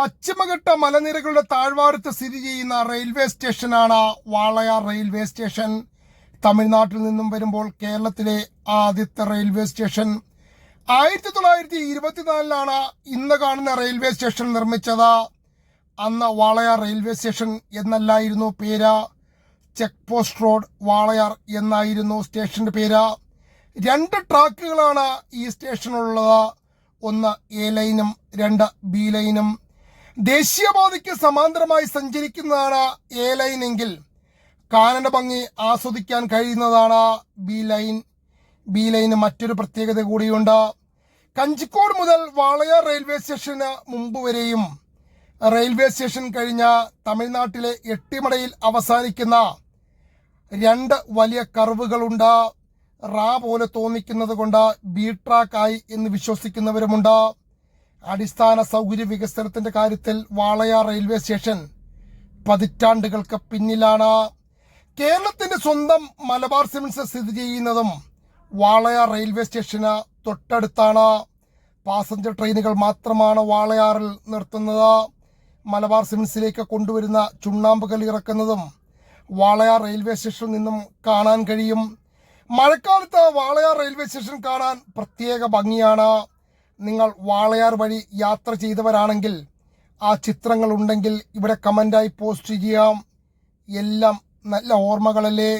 പശ്ചിമഘട്ട മലനിരകളുടെ താഴ്വാരത്ത് സ്ഥിതി ചെയ്യുന്ന റെയിൽവേ സ്റ്റേഷനാണ് വാളയാർ റെയിൽവേ സ്റ്റേഷൻ. തമിഴ്നാട്ടിൽ നിന്നും വരുമ്പോൾ കേരളത്തിലെ ആദ്യത്തെ റെയിൽവേ സ്റ്റേഷൻ. ആയിരത്തി തൊള്ളായിരത്തി ഇരുപത്തിനാലിലാണ് ഇന്ന് കാണുന്ന റെയിൽവേ സ്റ്റേഷൻ നിർമ്മിച്ചത്. അന്ന് വാളയാർ റെയിൽവേ സ്റ്റേഷൻ എന്നല്ലായിരുന്നു പേര്. ചെക്ക് പോസ്റ്റ് റോഡ് വാളയാർ എന്നായിരുന്നു സ്റ്റേഷന്റെ പേര്. രണ്ട് ട്രാക്കുകളാണ് ഈ സ്റ്റേഷനുള്ളത്. ഒന്ന് എ ലൈനും രണ്ട് ബി ലൈനും. ദേശീയപാതയ്ക്ക് സമാന്തരമായി സഞ്ചരിക്കുന്നതാണ് എ ലൈൻ എങ്കിൽ കാനന ഭംഗി ആസ്വദിക്കാൻ കഴിയുന്നതാണ് ബി ലൈൻ ബി ലൈന് മറ്റൊരു പ്രത്യേകത കൂടിയുണ്ട്. കഞ്ചിക്കോട് മുതൽ വാളയാർ റെയിൽവേ സ്റ്റേഷന് മുമ്പ് വരെയും റെയിൽവേ സ്റ്റേഷൻ കഴിഞ്ഞ തമിഴ്നാട്ടിലെ എട്ടിമടയിൽ അവസാനിക്കുന്ന രണ്ട് വലിയ കർവുകളുണ്ട്. റാ പോലെ തോന്നിക്കുന്നത് കൊണ്ട് ബി ട്രാക്കായി എന്ന് വിശ്വസിക്കുന്നവരുമുണ്ട്. അടിസ്ഥാന സൗകര്യ വികസനത്തിന്റെ കാര്യത്തിൽ വാളയാർ റെയിൽവേ സ്റ്റേഷൻ പതിറ്റാണ്ടുകൾക്ക് പിന്നിലാണ്. കേരളത്തിന്റെ സ്വന്തം മലബാർ സിമൻസ് സ്ഥിതി ചെയ്യുന്നതും വാളയാർ റെയിൽവേ സ്റ്റേഷന് തൊട്ടടുത്താണ്. പാസഞ്ചർ ട്രെയിനുകൾ മാത്രമാണ് വാളയാറിൽ നിർത്തുന്നത്. മലബാർ സിമൻസിലേക്ക് കൊണ്ടുവരുന്ന ചുണ്ണാമ്പ് കല്ല് ഇറക്കുന്നതും വാളയാർ റെയിൽവേ സ്റ്റേഷനിൽ നിന്നും കാണാൻ കഴിയും. മഴക്കാലത്ത് വാളയാർ റെയിൽവേ സ്റ്റേഷൻ കാണാൻ പ്രത്യേക ഭംഗിയാണ്. നിങ്ങൾ വാളയാർ വഴി യാത്ര ചെയ്തവരാണെങ്കിൽ ആ ചിത്രങ്ങൾ ഉണ്ടെങ്കിൽ ഇവിടെ കമന്റായി പോസ്റ്റ് ചെയ്യാം. എല്ലാം നല്ല ഓർമ്മകളല്ലേ?